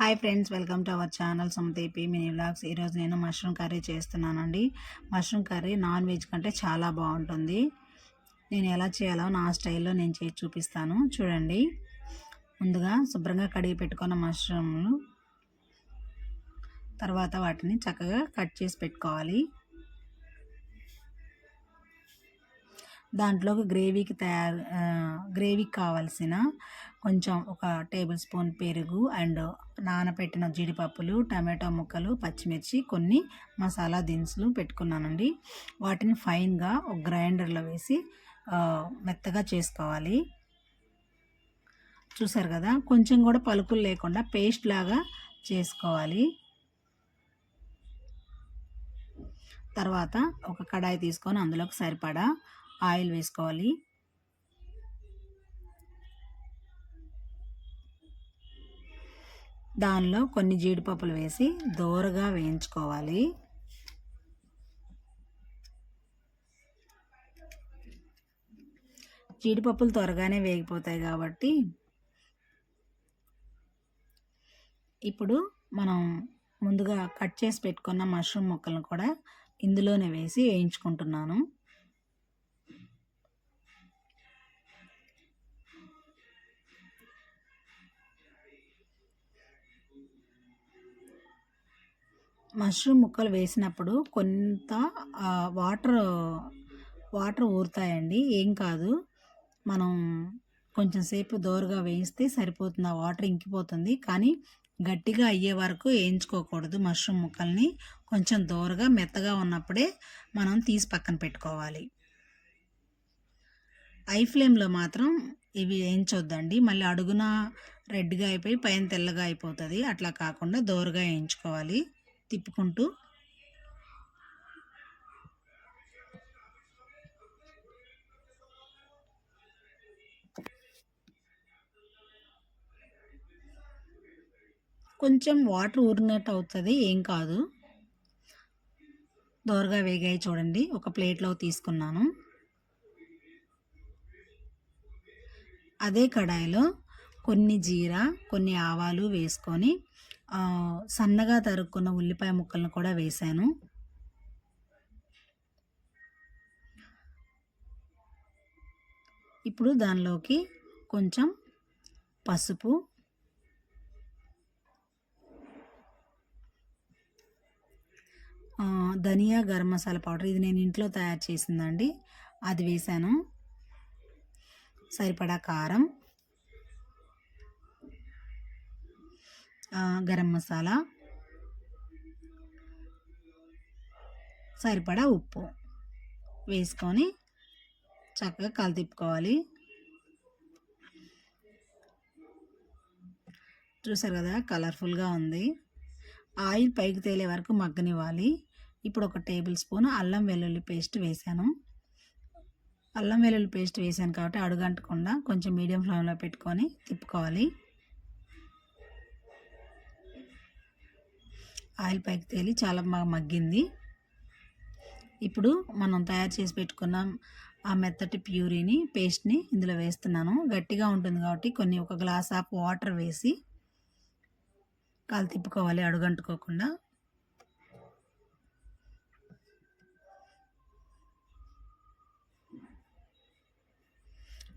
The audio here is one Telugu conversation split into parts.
Hi friends welcome to our channel సుమతేపి mini vlogs. ఈరోజు నేను మష్రూమ్ కర్రీ చేస్తున్నానండి. మష్రూమ్ కర్రీ నాన్ వెజ్ కంటే చాలా బాగుంటుంది. నేను ఎలా చేయాలో నా స్టైల్లో నేను చేసి చూపిస్తాను. చూడండి. ముందుగా శుభ్రంగా కడిగి పెట్టుకున్న మష్రూమ్లు తర్వాత వాటిని చక్కగా కట్ చేసి పెట్టుకోవాలి. దాంట్లోకి గ్రేవీకి తయారు గ్రేవీకి కావాల్సిన కొంచెం ఒక టేబుల్ స్పూన్ పెరుగు అండ్ నానబెట్టిన జీడిపప్పులు టమాటో ముక్కలు పచ్చిమిర్చి కొన్ని మసాలా దినుసులు పెట్టుకున్నానండి. వాటిని ఫైన్గా ఒక గ్రైండర్లో వేసి మెత్తగా చేసుకోవాలి. చూసారు కదా? కొంచెం కూడా పలుకులు లేకుండా పేస్ట్ లాగా చేసుకోవాలి. తర్వాత ఒక కడాయి తీసుకొని అందులోకి సరిపడా ఆయిల్ వేసుకోవాలి. దానిలో కొన్ని జీడిపప్పులు వేసి దోరగా వేయించుకోవాలి. జీడిపప్పులు త్వరగానే వేగిపోతాయి కాబట్టి ఇప్పుడు మనం ముందుగా కట్ చేసి పెట్టుకున్న మష్రూమ్ ముక్కలను కూడా ఇందులోనే వేసి వేయించుకుంటున్నాను. మష్రూమ్ ముక్కలు వేసినప్పుడు కొంత వాటర్ వాటర్ ఊరుతాయండి. ఏం కాదు. మనం కొంచెం సేపు దోరగా వేయిస్తే సరిపోతుంది. ఆ వాటర్ ఇంకిపోతుంది. కానీ గట్టిగా అయ్యే వరకు వేయించుకోకూడదు మష్రూమ్ ముక్కల్ని. కొంచెం దోరగా మెత్తగా ఉన్నప్పుడే మనం తీసి పక్కన పెట్టుకోవాలి. ఐ ఫ్లేమ్లో మాత్రం ఇవి వేయించొద్దండి. మళ్ళీ అడుగున రెడ్గా అయిపోయి పైన తెల్లగా అయిపోతుంది. అట్లా కాకుండా దోరగా వేయించుకోవాలి. తిప్పుకుంటూ కొంచెం వాటర్ ఊరినట్టు అవుతుంది ఏం కాదు. దోరగా వేగాయి చూడండి ఒక ప్లేట్లో తీసుకున్నాను. అదే కడాయిలో కొన్ని జీరా కొన్ని ఆవాలు వేసుకొని సన్నగా తరుక్కున్న ఉల్లిపాయ ముక్కలను కూడా వేశాను. ఇప్పుడు దానిలోకి కొంచెం పసుపు ధనియా గరం మసాలా పౌడర్. ఇది నేను ఇంట్లో తయారు చేసిందండి. అది వేసాను సరిపడా కారం. గరం మసాలా. సరిపడా ఉప్పు వేసుకొని చక్కగా కలితిప్పుకోవాలి చూసారు కదా కలర్ఫుల్గా ఉంది. ఆయిల్ పైకి తేలే వరకు మగ్గనివ్వాలి. ఇప్పుడు ఒక టేబుల్ స్పూన్ అల్లం వెల్లుల్లి పేస్ట్ వేసాను అల్లం వెల్లుల్లి పేస్ట్ వేసాను కాబట్టి అడుగంటకుండా కొంచెం మీడియం ఫ్లేమ్లో పెట్టుకొని తిప్పుకోవాలి. ఆయిల్ పైకి తేలి చాలా బాగా మగ్గింది. ఇప్పుడు మనం తయారు చేసి పెట్టుకున్న ఆ మెత్తటి ప్యూరీని పేస్ట్ని ఇందులో వేస్తున్నాను. గట్టిగా ఉంటుంది కాబట్టి కొన్ని ఒక గ్లాస్ ఆఫ్ వాటర్ వేసి కాలు తిప్పుకోవాలి అడుగంటుకోకుండా.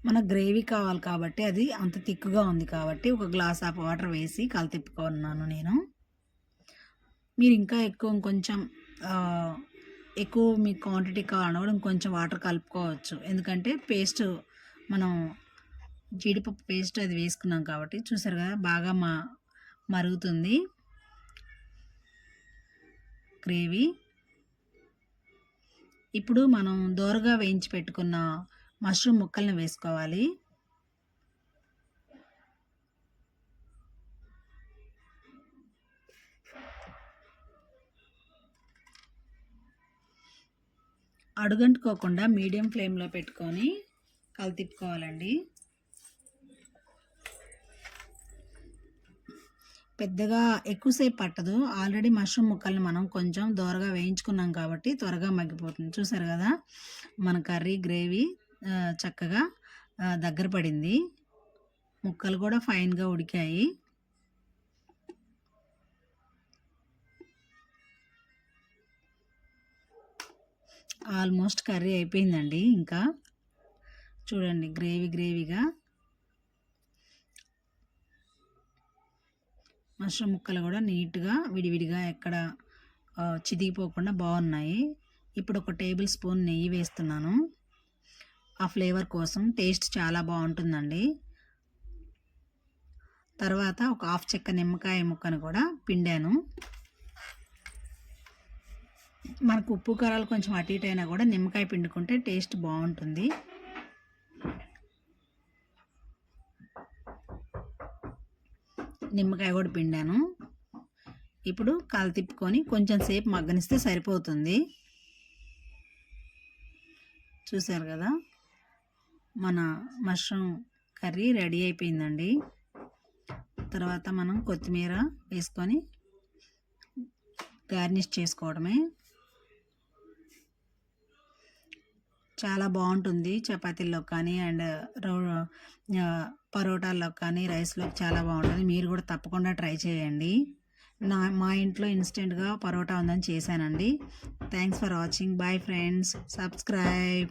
మనకు గ్రేవీ కావాలి కాబట్టి అది అంత తిక్కుగా ఉంది కాబట్టి ఒక గ్లాస్ ఆఫ్ వాటర్ వేసి కాలు తిప్పుకున్నాను నేను. మీరు ఇంకా ఎక్కువ ఇంకొంచెం ఎక్కువ మీ క్వాంటిటీ కావాలన్నా ఇంకొంచెం వాటర్ కలుపుకోవచ్చు. ఎందుకంటే పేస్ట్ మనం జీడిపప్పు పేస్ట్ అది వేసుకున్నాం కాబట్టి చూసారు కదా బాగా మా మరుగుతుంది. గ్రేవీ ఇప్పుడు మనం దోరగా వేయించి పెట్టుకున్న మష్రూమ్ ముక్కల్ని వేసుకోవాలి. అడుగంటుకోకుండా మీడియం ఫ్లేమ్లో పెట్టుకొని కలితిప్పుకోవాలండి పెద్దగా ఎక్కువసేపు పట్టదు. ఆల్రెడీ మష్రూమ్ ముక్కల్ని మనం కొంచెం దోరగా వేయించుకున్నాం కాబట్టి త్వరగా మగ్గిపోతుంది. చూసారు కదా? మన కర్రీ గ్రేవీ చక్కగా దగ్గర పడింది. ముక్కలు కూడా ఫైన్గా ఉడికాయి. ఆల్మోస్ట్ కర్రీ అయిపోయిందండి ఇంకా. చూడండి గ్రేవీ గ్రేవీగా. మష్రూమ్ ముక్కలు కూడా నీట్గా విడివిడిగా ఎక్కడ చిదిగిపోకుండా బాగున్నాయి. ఇప్పుడు ఒక టేబుల్ స్పూన్ నెయ్యి వేస్తున్నాను. ఆ ఫ్లేవర్ కోసం టేస్ట్ చాలా బాగుంటుందండి. తర్వాత ఒక హాఫ్ చెక్క నిమ్మకాయ ముక్కను కూడా పిండాను. మనకు ఉప్పు కారాలు కొంచెం అటు ఇటు అయినా కూడా నిమ్మకాయ పిండుకుంటే టేస్ట్ బాగుంటుంది. నిమ్మకాయ కూడా పిండాను. ఇప్పుడు కాలు తిప్పుకొని కొంచెం సేపు మగ్గనిస్తే సరిపోతుంది. చూశారు కదా? మన మష్రూమ్ కర్రీ రెడీ అయిపోయిందండి. తర్వాత మనం కొత్తిమీర వేసుకొని గార్నిష్ చేసుకోవడమే. చాలా బాగుంటుంది చపాతీల్లో కానీ అండ్ రో పరోటాల్లో కానీ రైస్లో చాలా బాగుంటుంది. మీరు కూడా తప్పకుండా ట్రై చేయండి. నా మా ఇంట్లో ఇన్స్టెంట్గా పరోటా ఉందని చేశానండి. Thanks for watching. Bye friends. Subscribe.